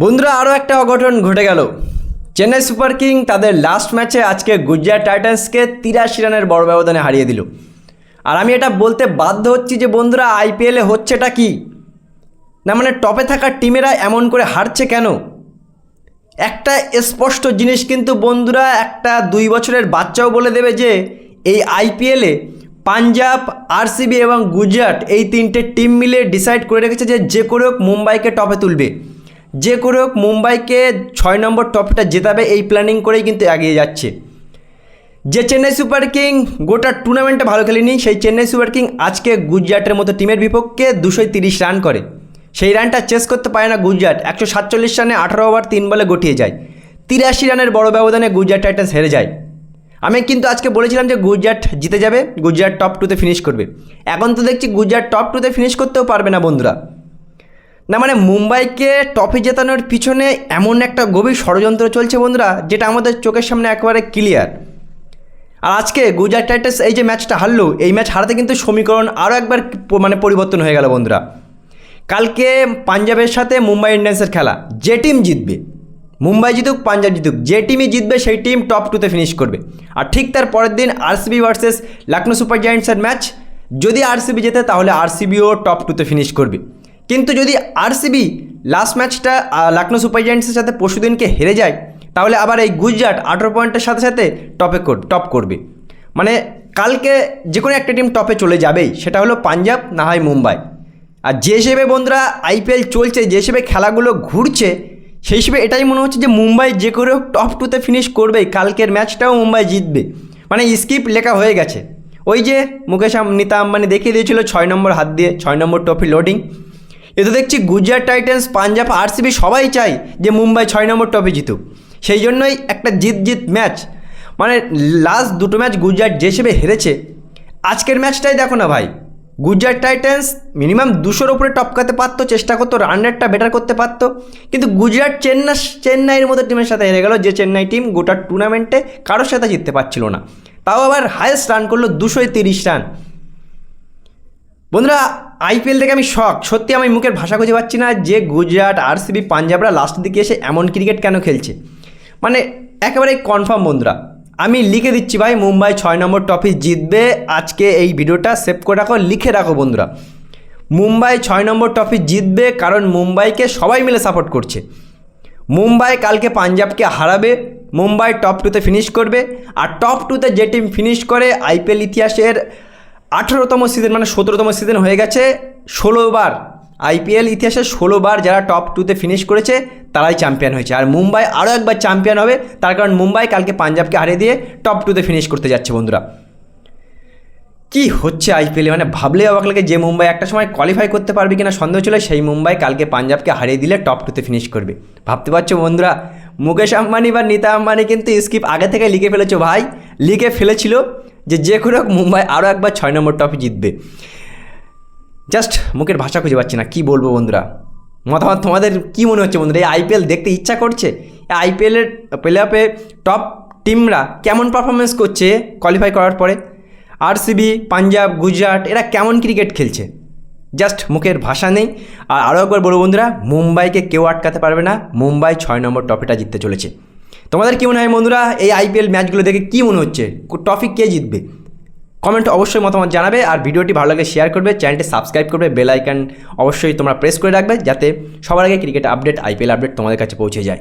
বন্ধুরা আরও একটা অঘটন ঘটে গেল। চেন্নাই সুপার কিং তাদের লাস্ট ম্যাচে আজকে গুজরাট টাইটান্সকে তিরাশি রানের বড় ব্যবধানে হারিয়ে দিল। আর আমি এটা বলতে বাধ্য হচ্ছি যে, বন্ধুরা আইপিএলে হচ্ছেটা কি? না মানে টপে থাকা টিমেরা এমন করে হারছে কেন? একটা স্পষ্ট জিনিস কিন্তু বন্ধুরা, একটা দুই বছরের বাচ্চাও বলে দেবে যে, এই আইপিএলে পাঞ্জাব আরসিবি এবং গুজরাট এই তিনটে টিম মিলে ডিসাইড করে রেখেছে যে যে করে হোক মুম্বাইকে টপে তুলবে। যে করে হোক মুম্বাইকে ছয় নম্বর টপটা জেতাবে, এই প্ল্যানিং করেই কিন্তু এগিয়ে যাচ্ছে। যে চেন্নাই সুপার কিং গোটা টুর্নামেন্টে ভালো খেলেনি, সেই চেন্নাই সুপার কিং আজকে গুজরাটের মতো টিমের বিপক্ষে দুশো তিরিশ রান করে। সেই রানটা চেস করতে পারে না গুজরাট, একশো সাতচল্লিশ রানে আঠারো ওভার তিন বলে গটিয়ে যায়। তিরাশি রানের বড় ব্যবধানে গুজরাট টাইটান্স হেরে যায়। আমি কিন্তু আজকে বলেছিলাম যে গুজরাট জিতে যাবে, গুজরাট টপ টুতে ফিনিশ করবে। এখন তো দেখছি গুজরাট টপ টুতে ফিনিশ করতেও পারবে না বন্ধুরা। না মানে মুম্বাইকে টপে জেতানোর পিছনে এমন একটা গভীর ষড়যন্ত্র চলছে বন্ধুরা, যেটা আমাদের চোখের সামনে একেবারে ক্লিয়ার আর আজকে গুজরাট টাইটান্স এই যে ম্যাচটা হারলো, এই ম্যাচ হারাতে কিন্তু সমীকরণ আরও একবার মানে পরিবর্তন হয়ে গেল বন্ধুরা। কালকে পাঞ্জাবের সাথে মুম্বাই ইন্ডিয়ান্সের খেলা, যে টিম জিতবে, মুম্বাই জিতুক, পাঞ্জাব জিতুক, যে টিমই জিতবে, সেই টিম টপ টুতে ফিনিশ করবে। আর ঠিক তার পরের দিন আরসিবি ভার্সেস লখনৌ সুপার জায়ান্টসের ম্যাচ যদি আরসিবি জেতে, তাহলে আরসিবিও টপ টুতে ফিনিশ করবে। কিন্তু যদি আরসিবি লাস্ট ম্যাচটা লখনৌ সুপার জায়ান্টসের সাথে পরশুদিনকে হেরে যায়, তাহলে আবার এই গুজরাট আঠেরো পয়েন্টের সাথে সাথে টপে টপ করবে। মানে কালকে যে কোনো একটা টিম টপে চলে যাবেই, সেটা হলো পাঞ্জাব, না হয় মুম্বাই। আর যে হিসেবে বন্ধুরা আইপিএল চলছে, যে হিসেবে খেলাগুলো ঘুরছে, সেই হিসেবে এটাই মনে হচ্ছে যে মুম্বাই যে করে হোক টপ টুতে ফিনিশ করবেই, কালকের ম্যাচটাও মুম্বাই জিতবে। মানে স্কিপ লেখা হয়ে গেছে। ওই যে মুকেশ নিতা আম্বানি দেখিয়ে দিয়েছিল ছয় নম্বর হাত দিয়ে, ছয় নম্বর ট্রফি লোডিং এ তো দেখছি গুজরাট টাইটান্স, পাঞ্জাব, আরসিবি সবাই চায় যে মুম্বাই ছয় নম্বর টপে জিতুক। সেই জন্যই একটা জিত জিত ম্যাচ। মানে লাস্ট দুটো ম্যাচ গুজরাট যে হিসেবে হেরেছে, আজকের ম্যাচটাই দেখো না ভাই। গুজরাট টাইটান্স মিনিমাম দুশোর উপরে টপকাতে পারতো, চেষ্টা করতো রান রেটটা বেটার করতে পারতো। কিন্তু গুজরাট চেন্নাই, চেন্নাইয়ের মতো টিমের সাথে হেরে গেল, যে চেন্নাই টিম গোটা টুর্নামেন্টে কারোর সাথে জিততে পারছিল না। তাও আবার হায়েস্ট রান করল দুশোয় তিরিশ রান বন্ধুরা আইপিএল থেকে আমি শখ সত্যি আমি মুখের ভাষা খুঁজে পাচ্ছি না যে গুজরাট, আরসিবি, পাঞ্জাবরা লাস্টের দিকে এসে এমন ক্রিকেট কেন খেলছে। মানে একেবারে কনফার্ম বন্ধুরা। আমি লিখে দিচ্ছি ভাই, মুম্বাই ছয় নম্বর ট্রফি জিতবে। আজকে এই ভিডিওটা সেভ করে রাখো, লিখে রাখো বন্ধুরা। মুম্বাই ছয় নম্বর ট্রফি জিতবে কারণ মুম্বাইকে সবাই মিলে সাপোর্ট করছে। মুম্বাই কালকে পাঞ্জাবকে হারাবে, মুম্বাই টপ টুতে ফিনিশ করবে। আর টপ টুতে যে টিম ফিনিশ করে, আইপিএল ইতিহাসের আঠেরোতম সিজন মানে সতেরোতম সিজন হয়ে গেছে ষোলোবার আইপিএল ইতিহাসে ষোলোবার যারা টপ টুতে ফিনিশ করেছে, তারাই চ্যাম্পিয়ন হয়েছে। আর মুম্বাই আরও একবার চ্যাম্পিয়ন হবে, তার কারণ মুম্বাই কালকে পাঞ্জাবকে হারিয়ে দিয়ে টপ টুতে ফিনিশ করতে যাচ্ছে বন্ধুরা। কি হচ্ছে আইপিএলে মানে ভাবলে অবাক লাগে যে মুম্বাই একটা সময় কোয়ালিফাই করতে পারবে কিনা সন্দেহ ছিল, সেই মুম্বাই কালকে পাঞ্জাবকে হারিয়ে দিলে টপ টুতে ফিনিশ করবে। ভাবতে পারছ বন্ধুরা? মুকেশ আম্বানি বা নীতা আম্বানি কিন্তু স্কিপ আগে থেকে লিখে ফেলেছো ভাই। লিখে ফেলেছিল যে যে হোক মুম্বাই আরও একবার ছয় নম্বর ট্রফি জিতবে। জাস্ট মুখের ভাষা খুঁজে পাচ্ছি না, কি বলব বন্ধুরা? মতামত তোমাদের কি মনে হচ্ছে বন্ধুরা? এই আইপিএল দেখতে ইচ্ছা করছে? আইপিএলের প্লে অফে টপ টিমরা কেমন পারফরমেন্স করছে কোয়ালিফাই করার পরে? আরসিবি পাঞ্জাব গুজরাট এরা কেমন ক্রিকেট খেলছে? জাস্ট মুখের ভাষা নেই। আর আরও একবার বলব বন্ধুরা, মুম্বাইকে কেউ আটকাতে পারবে না। মুম্বাই ছয় নম্বর ট্রফিটা জিততে চলেছে। তোমাদের কী মনে হয় বন্ধুরা এই আইপিএল ম্যাচগুলো দেখে কী মনে হচ্ছে? টপিক কে জিতবে? কমেন্ট অবশ্যই মতামত জানাবে আর ভিডিওটি ভালো লাগে শেয়ার করবে চ্যানেলটি সাবস্ক্রাইব করবে বেল আইকন অবশ্যই তোমরা প্রেস করে রাখবে যাতে সবার আগে ক্রিকেট আপডেট আইপিএল আপডেট তোমাদের কাছে পৌঁছে যায়।